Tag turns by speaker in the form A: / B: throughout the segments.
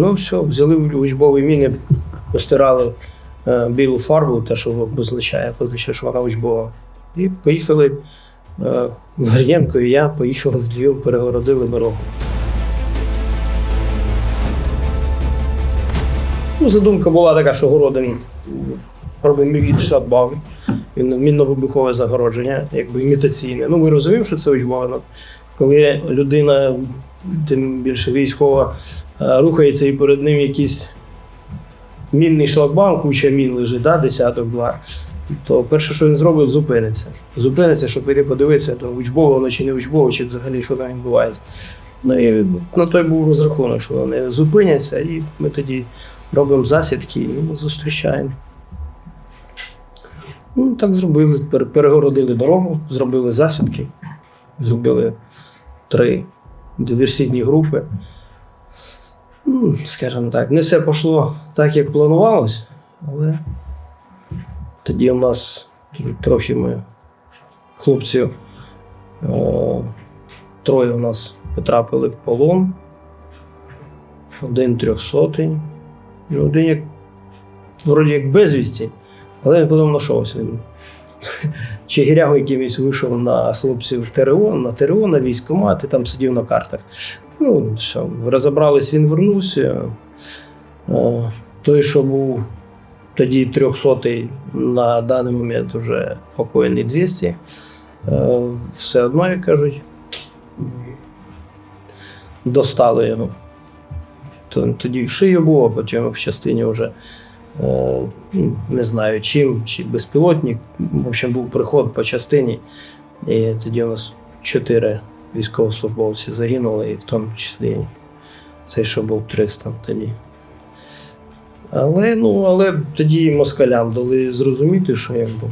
A: Ну, все, взяли учбові міни, постирали е, білу фарбу, те, що позначає, позначає, що вона учбова. І поїхали. Е, і я поїхали вдвічі, перегородили дорогу. Ну, задумка була така, що городом робимо від шатбави, мінно-вибухове загородження, якби імітаційне. Ну, ми розуміємо, що це учбовано. Коли людина, тим більше військова, рухається і перед ним якийсь мінний шлагбаум, куча мін лежить, да, десяток два. То перше, що він зробить, зупиниться. Зупиниться, щоб піти подивитися, то учбово воно чи не учбово, чи взагалі що там відбувається. Ну і на той був розрахунок, що вони зупиняться, і ми тоді робимо засідки і зустрічаємо. Ну, так зробили, перегородили дорогу, зробили засідки, зробили три диверсійні групи. Ну, скажімо так, не все пішло так, як планувалось, але тоді у нас трохи ми хлопців, троє у нас потрапили в полон, один трьохсотий, ну, один як вроді як безвісті, але він потім знайшовся. Він Чигиряго якимось вийшов на хлопців ТРО, на ТРО, на військкомат, і там сидів на картах. Ну, все, розібрались, він вернувся. Е, Той, що був тоді 300-й, на даний момент вже покойний 200. Е, Все одно, як кажуть, достали його. Тоді в шию було, потім в частині вже ну, не знаю чим, чи безпілотник. В общем, був приход по частині. І тоді у нас чотири військовослужбовці загинули, і в тому числі цей, що був 300 тоді. Але, ну, але тоді москалям дали зрозуміти, що якби,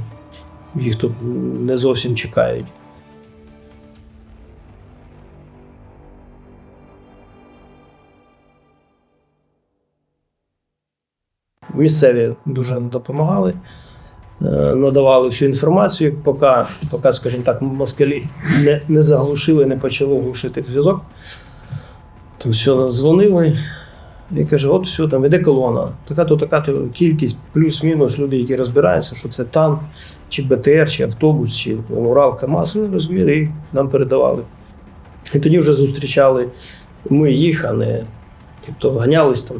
A: їх тут не зовсім чекають. Місцеві дуже допомагали, е, надавали всю інформацію, поки, поки скажімо так, москалі не, не заглушили, не почали глушити зв'язок. То все, дзвонили і каже: от все, там іде колона. Така-то, така-то кількість, плюс-мінус люди, які розбираються, що це танк, чи БТР, чи автобус, чи Урал, КАМАЗ, вони розуміли і нам передавали. І тоді вже зустрічали ми їх, а не тобто ганялись там,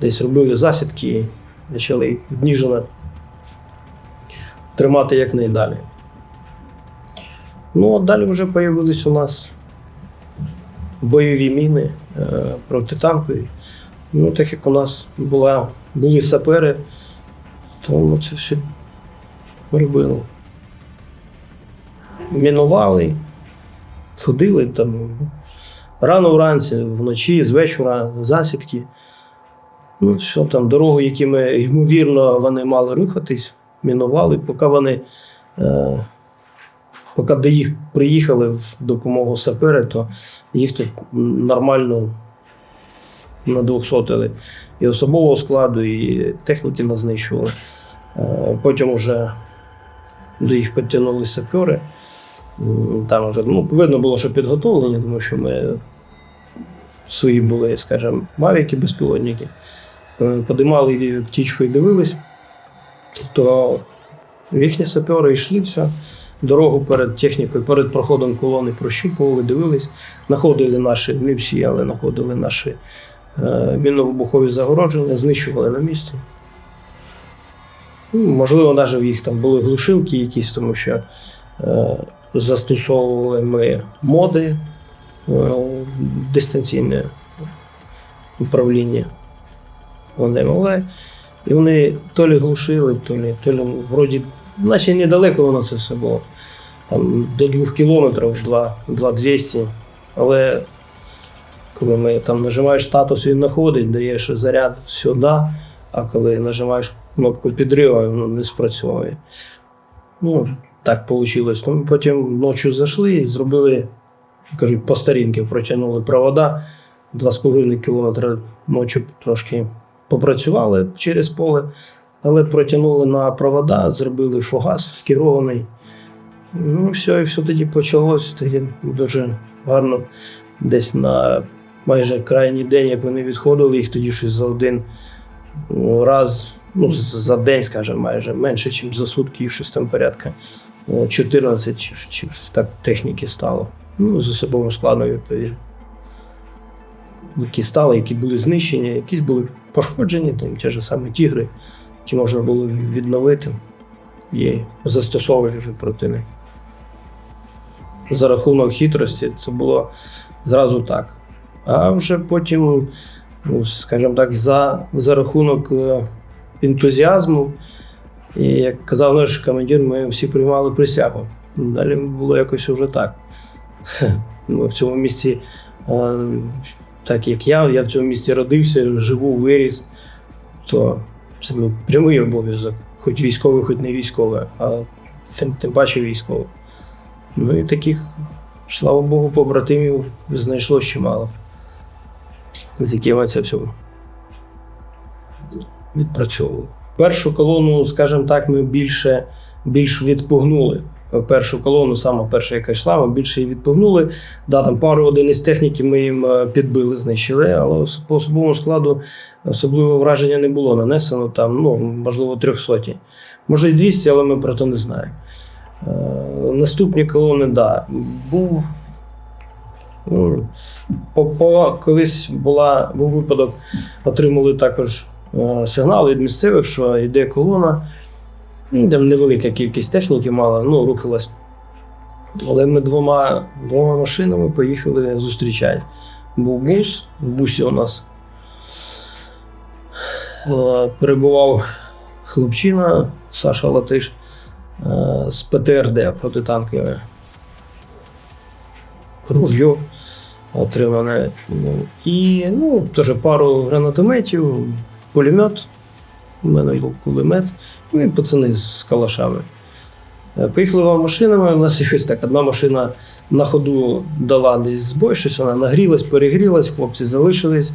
A: десь робили засідки почали Ніжина тримати якнайдалі. Ну, а далі вже з'явились у нас бойові міни е, протитанкові. Ну, так як у нас була, були сапери, то ми це все робили. Мінували, ходили там рано вранці, вночі, з вечора, засідки. Що там, дорогу, якими, ймовірно, вони мали рухатись, мінували, поки вони. Е, поки до їх приїхали в допомогу сапери, то їх тут нормально надвухсотили і особового складу, і техніки назнищували. Е, Потім вже до їх підтягнули сапери. Там вже ну, видно було, що підготовлені, тому що ми свої були, скажімо, мавіки, безпілотники. Е, Подимали птічку і дивились, то їхні сапери йшли все. Дорогу перед технікою, перед проходом колони прощупували, дивились, знаходили наші, не всі, але знаходили наші е, мінно-вибухові загородження, знищували на місці. Ну, можливо, навіть в їх там були глушилки якісь, тому що е, застосовували ми моди, е, дистанційне управління. Вони могли. І вони то лі глушили, то лі, то лі вроді, наче недалеко воно це все було. Там до двох кілометрів, 2 200. Але коли ми там нажимаєш статус, він знаходить, даєш заряд сюди, а коли нажимаєш кнопку підриву, воно не спрацьовує. Ну, так вийшло. Ну, потім ночі зайшли і зробили, кажуть, по старінки протягнули провода. 2,5 кілометри ночі трошки попрацювали через поле, але протягнули на провода, зробили фугас керований. Ну, все, і все тоді почалось. Тоді дуже гарно десь на майже крайній день, як вони відходили, їх тоді щось за один ну, раз, ну, за день, скажімо, майже менше, ніж за сутки, їх щось там порядка. 14 чи, чи щось так техніки стало. Ну, з особовим складом відповідно. Які стали, які були знищені, якісь були пошкоджені, там ті ж самі тігри, які можна було відновити і застосовувати вже проти них. За рахунок хитрості це було зразу так. А вже потім, ну, скажімо так, за, за рахунок е, ентузіазму, і як казав наш командир, ми всі приймали присягу. Далі було якось вже так. Ми в цьому місці, е, так як я, я в цьому місці родився, живу, виріс, то це був прямий обов'язок, хоч військовий, хоч не військовий, а тим, тим паче військовий. Ну і таких, слава Богу, побратимів знайшло чимало, з якими це все відпрацьовували. Першу колону, скажімо так, ми більше більш відпугнули. Першу колону, саме перша, яка йшла, ми більше її відпугнули. Да, там пару одиниць техніки ми їм е, підбили, знищили, але по особовому складу особливого враження не було нанесено. Там, ну, можливо, трьохсоті. Може, і 200, але ми про це не знаємо. Е, наступні колони, да, був. Ну, по, по, колись була, був випадок, отримали також е, сигнал від місцевих, що йде колона. Ну, Там невелика кількість техніки мала, ну, рухалась. Але ми двома, двома машинами поїхали зустрічати. Був бус, в бусі у нас е, перебував хлопчина Саша Латиш е, з ПТРД протитанкове ружьо отримане. І ну, теж пару гранатометів, пулемет. У мене був кулемет. Ну і пацани з калашами. Е, Поїхали двома машинами. У нас якось так одна машина на ходу дала десь збой, щось вона нагрілась, перегрілась, хлопці залишились.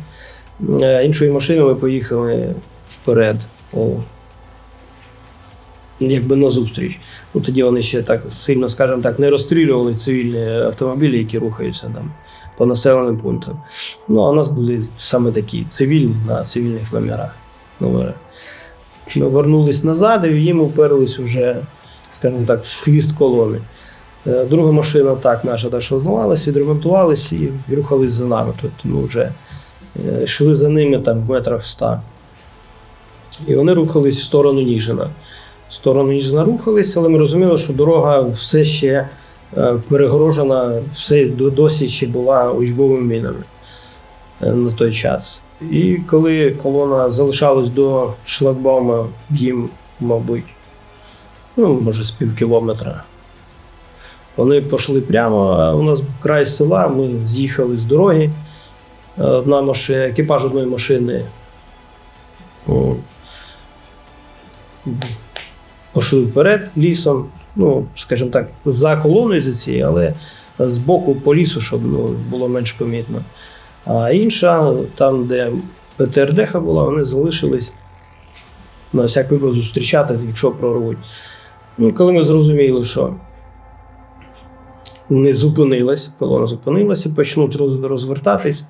A: Е, Іншою машиною ми поїхали вперед. Якби назустріч. Ну, тоді вони ще так сильно, скажімо так, не розстрілювали цивільні автомобілі, які рухаються там по населеним пунктам. Ну, а у нас були саме такі цивільні на цивільних номерах. Вернулись назад, і їм вперлись вже, скажімо так, в хвіст колони. Е, Друга машина так наша так що зламалась, і рухались за нами. Тобто ми вже е, йшли за ними там в метрах ста. І вони рухались в сторону Ніжина. В сторону Ніжина рухались, але ми розуміли, що дорога все ще е, перегорожена, все до- досі ще була учбовими мінами на той час. І коли колона залишалась до шлагбаума, їм, мабуть, ну, може, з пів кілометра. Вони пішли прямо, а у нас край села, ми з'їхали з дороги. Е, Одна машина, екіпаж одної машини. Пішли вперед лісом, ну, скажімо так, за колоною за цією, але з боку по лісу, щоб ну, було менш помітно. А інша, там, де ПТРДХ була, вони залишились на всяк випадок зустрічати, якщо прорвуть. Ну, коли ми зрозуміли, що не зупинилась, колона зупинилася, почнуть роз- розвертатись,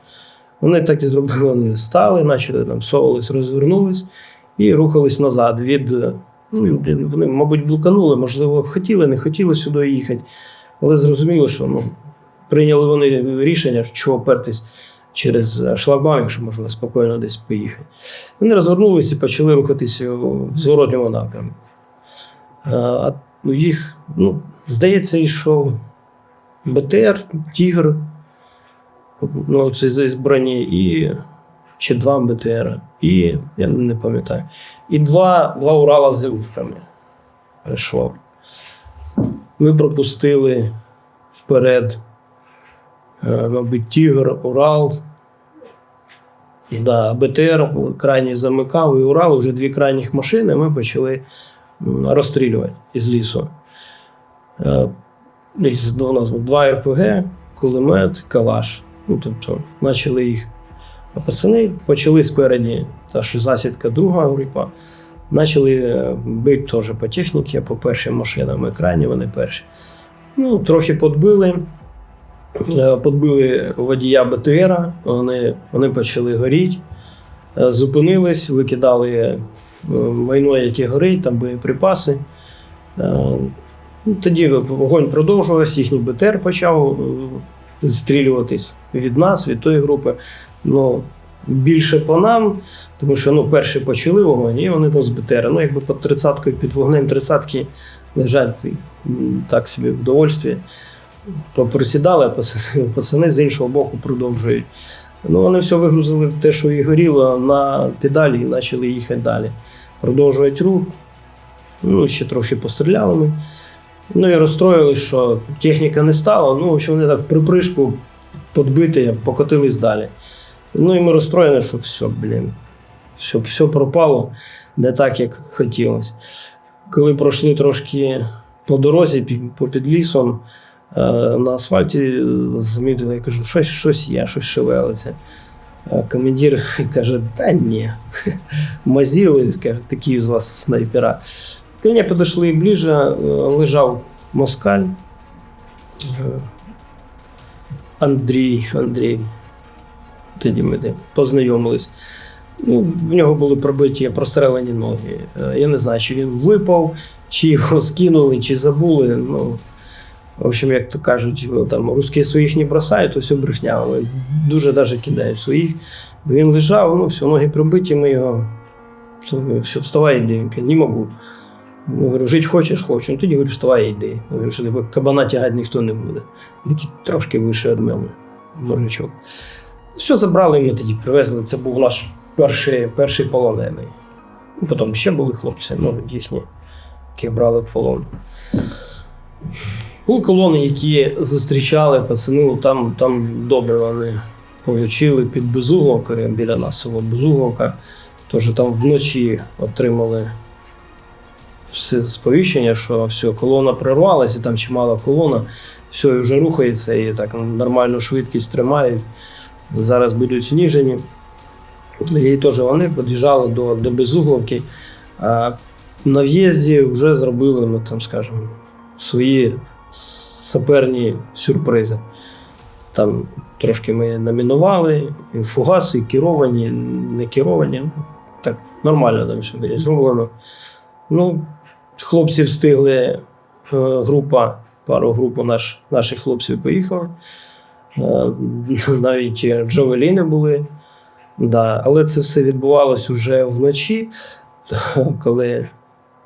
A: вони так і зробили, вони стали, почали там совались, розвернулись і рухались назад. Від, ну, вони, мабуть, блуканули, можливо, хотіли, не хотіли сюди їхати, але зрозуміло, що ну, прийняли вони рішення, чого пертись через е, шлагбаум, якщо можна спокійно десь поїхати. Вони розвернулися і почали рухатися у зворотньому напрямку. Е, А ну, їх, ну, здається, йшов БТР, Тігр, ну, це збрані, і чи два БТР, і я не пам'ятаю. І два, два Урала з ушками прийшло. Ми пропустили вперед, мабуть, Тігр, Урал. Да, БТР крайній замикав, і Урал вже дві крайніх машини ми почали розстрілювати із лісу. Е, У нас два РПГ, кулемет, калаш. Ну, тобто, почали їх. А пацани почали спереді, та що засідка друга група. Почали е, бити теж по техніці, по першим машинам екрані, вони перші. Ну, трохи подбили. Е, Подбили водія БТРа, вони, вони почали горіти, Е, зупинились, викидали е, майно, яке горить, там боєприпаси. Ну, Тоді вогонь продовжувався, їхній БТР почав стрілюватись від нас, від тої групи. Ну, більше по нам, тому що ну, перші почали вогонь, і вони там з БТР. Ну, якби під тридцяткою, під вогнем тридцятки лежать так собі в довольстві. Поприсідали, пацани, з іншого боку продовжують. Ну, вони все вигрузили в те, що і горіло на педалі і почали їхати далі. Продовжують рух. Ну, ще трохи постріляли ми. Ну і розстроїли, що техніка не стала. Ну, общем, вони так припришку подбити, покотились далі. Ну і ми розстроєні, що все, блін, щоб все пропало не так, як хотілося. Коли пройшли трошки по дорозі, по під лісом, на асфальті е, замітили, я кажу, щось, щось є, щось шевелиться. Командир каже, та ні, мазіли, каже, такі з вас снайпера. Коли підійшли ближче, е, лежав москаль. Е, Андрій, Андрій. Тоді ми познайомились. Ну, в нього були пробиті прострелені ноги. Е, Я не знаю, чи він випав, чи його скинули, чи забули. Ну, в общем, як то кажуть, ну, там русські своїх не бросають, то все брехня, але дуже навіть кидають своїх. Бо він лежав, ну, все, ноги пробиті, ми його. Все, вставай, йди. Він каже, не можу. Ну, говорю, жити хочеш, хочу. Ну, тоді говорю, вставай, йди. Я говорю, що тебе кабана тягати ніхто не буде. Такий трошки вище від мене, мужичок. Все забрали ми тоді, привезли. Це був наш перший, перший полонений. Ну, Потім ще були хлопці, ну, дійсно, яких брали в полон. Були колони, які зустрічали пацани, ну, там, там добре вони получили під Безугловкою, біля нас село Безугловка. Тож там вночі отримали все сповіщення, що все, колона прорвалася, там чимала колона, все і вже рухається і так нормальну швидкість тримають. Зараз будуть сніжені. І теж вони під'їжджали до, до Безугловки. На в'їзді вже зробили, ну там, скажімо, свої саперні сюрпризи. Там трошки ми намінували, і фугаси, керовані, не керовані. Ну, Так, нормально там все було зроблено. Ну, хлопці встигли, е, група, пару груп наш, наших хлопців поїхала. Е, Навіть джавеліни були. Да, але це все відбувалось уже вночі, коли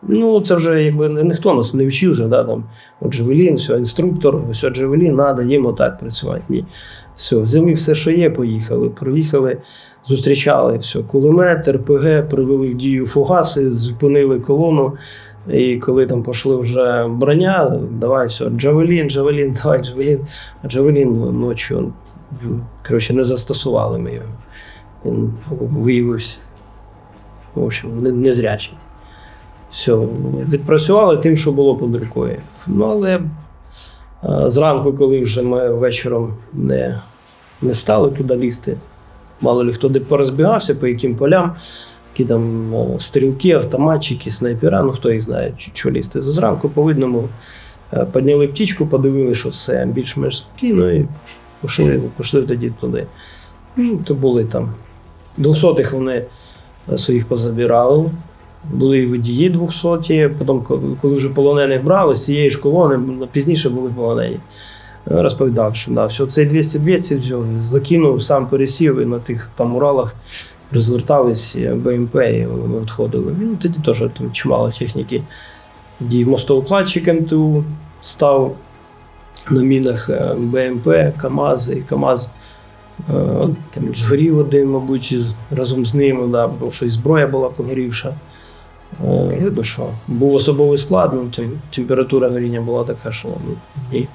A: ну, це вже якби ніхто нас не вчив вже, да, там, от Джавелін, все, інструктор, все, Джавелін, треба їм отак працювати. Ні. Все, взяли все, що є, поїхали. Приїхали, зустрічали все, кулемет, РПГ, привели в дію фугаси, зупинили колону. І коли там пішли вже броня, давай все, Джавелін, Джавелін, давай Джавелін. А Джавелін ночі, коротше, не застосували ми його. Він виявився. В общем, не- незрячий. Все, відпрацювали тим, що було під рукою. Ну, але е, зранку, коли вже ми вечором не, не стали туди лізти, мало ли хто де порозбігався, по яким полям, які там стрілки, автоматчики, снайпера, ну хто їх знає, що лізти. Зранку по видному е, підняли птічку, подивилися, що все більш-менш спокійно, і пішли, пішли тоді туди. Ну, то були там. Двохсотих вони е, своїх позабирали. Були і водії 200, потім, коли- вже полонених брали, з цієї ж колони пізніше були полонені. Розповідав, що да, все, цей 200-200 закинув, сам пересів і на тих там Уралах розвертались е, БМП і відходили. Ну, тоді теж там чимало техніки. Тоді мостоукладчик МТУ став на мінах е, БМП, КАМАЗ і КАМАЗ. Е, Там згорів один, мабуть, із- разом з ними, да, тому що і зброя була погорівша. Е, Видно, що був особовий склад, ну, тем- температура горіння була така, що ну, ні.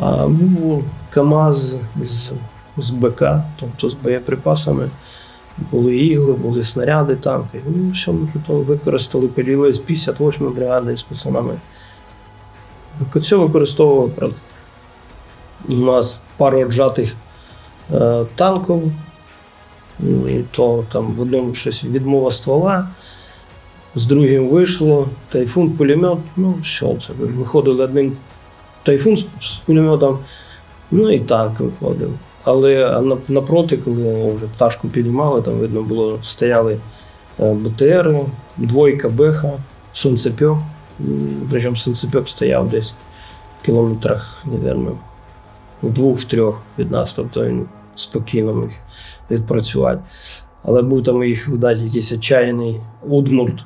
A: А був КАМАЗ з, з БК, тобто з боєприпасами. Були ігли, були снаряди, танки. Ну, все ми потім використали, перейли з 58 бригади з пацанами. Все використовували, правда. У нас пару отжатих е, танків, ну, і то там в одному щось відмова ствола, з другим вийшло, тайфун, пулемет, ну все, це виходили одним тайфун з, з пулеметом, Ну і так виходив. Але напроти, коли вже пташку підіймали, там видно було, стояли е, БТРи, двойка Беха, сонцепьок. Причому сонцепьок стояв десь в кілометрах, мабуть, в двох-трьох від нас, тобто він спокійно міг відпрацювати. Але був там їх видати якийсь отчаяний Удмурт,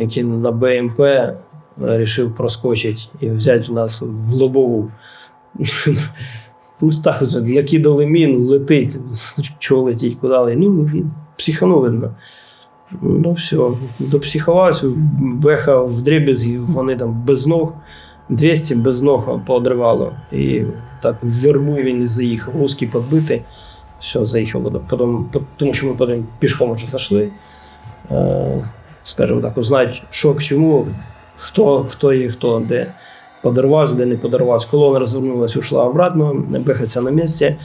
A: який на БМП вирішив проскочити і взяти нас в лобову. Ну так, накидали мін, летить, чого летить, куди летить. Ну, він психанув, видно. Ну, все, допсиховався, беха в дріб'язі, вони там без ног, 200 без ног поодривало. І так в вербу він заїхав, вузький підбитий. Все, заїхав. Потім, тому що ми потім пішком вже зайшли. Скажімо так, узнати, що к чому, хто, хто є, хто де подарувався, де не подарувався. Колона розвернулася, ушла обратно, бехаться на місці.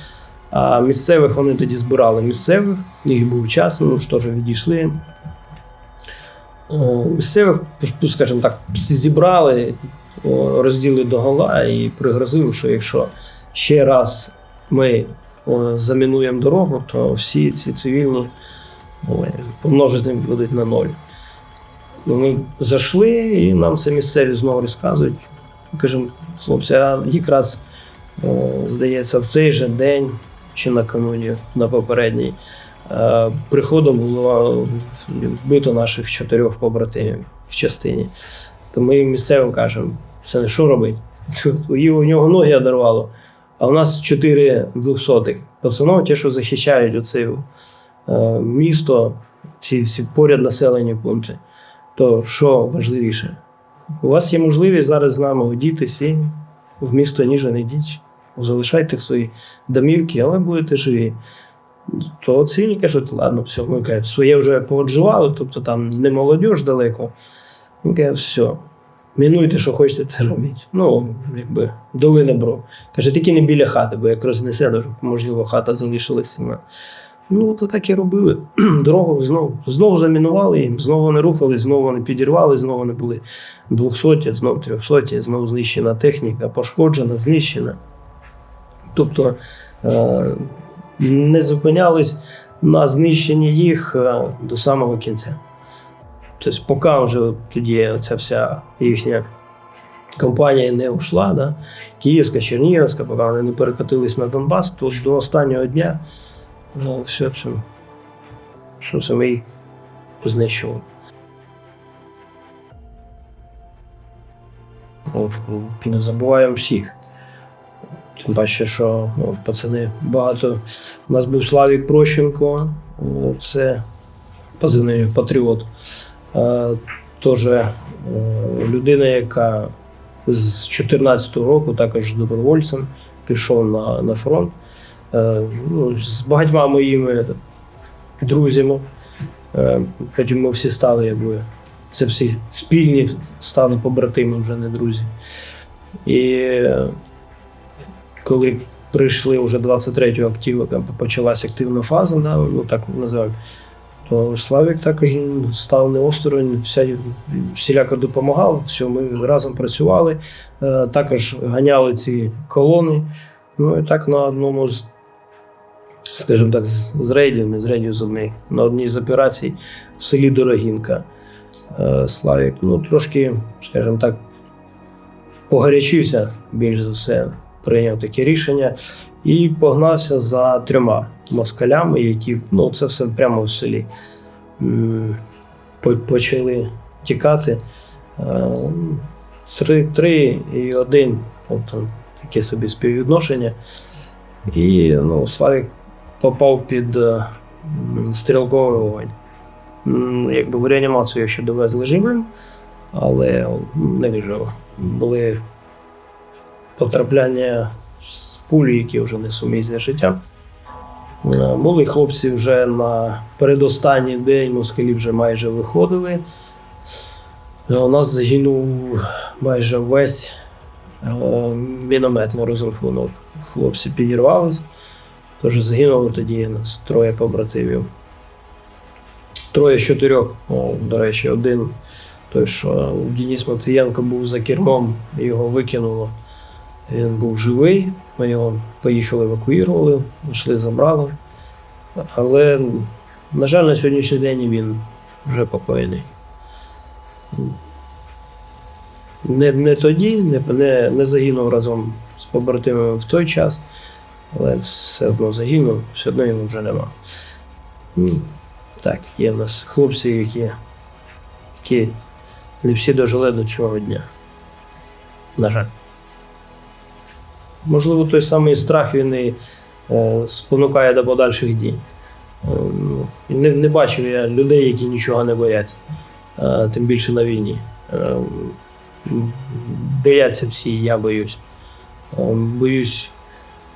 A: А місцевих вони тоді збирали місцевих, їх був час, ну що ж відійшли. Е, Місцевих, ну, скажімо так, зібрали, розділи до гола і пригрозили, що якщо ще раз ми замінуємо дорогу, то всі ці цивільні помножити будуть на ноль. Ми зайшли, і нам це місцеві знову розказують. Кажемо, хлопці, а якраз, здається, в цей же день чи накануні, на попередній, е, приходом було вбито наших чотирьох побратимів в частині. То ми місцевим кажемо, це не що робить? У нього ноги одорвало, а у нас чотири двохсотих. Пацанов, ті, що захищають оце е, місто, ці всі поряд населені пункти. То що важливіше? У вас є можливість зараз з нами одітись і в місто ніже не йдіть. Залишайте свої домівки, але будете живі. То цивільні кажуть, ладно, все, ми кажуть, своє вже поодживали, тобто там не молодіж далеко. Ми кажуть, все, мінуйте, що хочете це робити. Ну, якби дали добро. Каже, тільки не біля хати, бо як рознесе, можливо, хата залишилася. Ну, то так і робили. Дорогу знову, знову замінували їм, знову не рухались, знову вони підірвали, знову вони були 200, знову 300, знову знищена техніка, пошкоджена, знищена. Тобто е, не зупинялись на знищенні їх е, до самого кінця. Тобто, поки вже тоді ця вся їхня компанія не ушла, да, Київська, Чернігівська, поки вони не перекотились на Донбас, то до останнього дня ну, все, що це ми їх знищували. От, Не забуваємо всіх. Тим паче, що ну, пацани багато. У нас був Славік Прощенко, це позивний патріот. Е, Теж е, людина, яка з 2014 року також добровольцем пішов на, на фронт. Е, ну, з багатьма моїми друзями. Е, Потім ми всі стали, якби це всі спільні, стали побратими, вже не друзі. І е, коли прийшли вже 23-го активу, там почалася активна фаза, да, ну так називаємо, то Славік також став не осторонь, вся, всіляко допомагав, все, ми разом працювали, також ганяли ці колони. Ну і так на одному з, скажімо так, з, з з з на одній з операцій в селі Дорогінка. Е, Славік, ну трошки, скажімо так, погарячився більш за все, прийняв таке рішення і погнався за трьома москалями, які ну, це все прямо в селі. Почали тікати. Е, Три, три і один, тобто таке собі співвідношення. І ну, Славік попав під е, стрілковий вогонь. Якби в реанімацію ще довезли живим, але не вижив. Були потрапляння з пулі, які вже не сумісні з життям. Е, Були хлопці вже на передостанній день, москалі вже майже виходили. Е, У нас загинув майже весь мінометний розрахунок. Хлопці підірвались, тож загинуло тоді нас троє побратимів. Троє з чотирьох, О, до речі, один той, що Денис Матвієнко був за кермом, його викинуло. Він був живий, Ми його поїхали, евакуювали, йшли, забрали. Але, на жаль, на сьогоднішній день він вже покоєний. Не, не тоді, не, не, не загинув разом з побратимами в той час, але все одно загинув, все одно його вже нема. Ну, Так, є в нас хлопці, які, які не всі дожили до цього дня. На жаль. Можливо, той самий страх він і е, спонукає до подальших дій. Е, ну, не, не бачив я людей, які нічого не бояться, е, тим більше на війні. Е, бояться всі, я боюсь. Е, боюсь.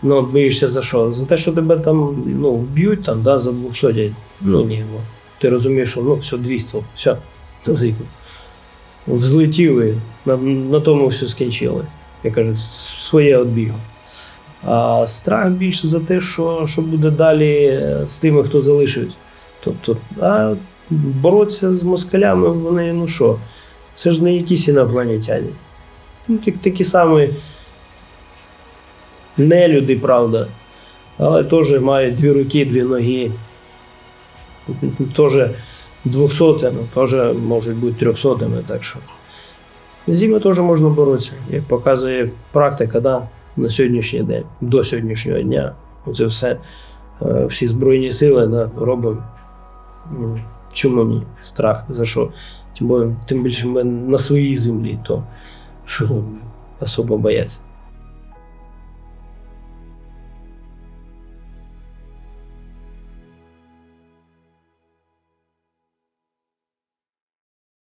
A: Ну, боїшся за що? За те, що тебе там ну, вб'ють там, да, за 200. Ну ні. Ну, ти розумієш, що ну, все 200, все. І на, на тому все скінчили. Я кажу, своє відбігло. А страх більше за те, що, що буде далі е, з тими, хто залишить. Тобто, а боротися з москалями, вони, ну що, це ж не якісь інопланетяни. Ну, так, такі самі нелюди, правда, але теж мають дві руки, дві ноги. Теж двохсотими, теж можуть бути трьохсотими, так що. З ними теж можна боротися, як показує практика, да, на сьогоднішній день, до сьогоднішнього дня. Це все, е, всі Збройні сили да, робимо. Ну, Чому ні? Страх. За що? Тим більше ми на своїй землі, то що особо бояться.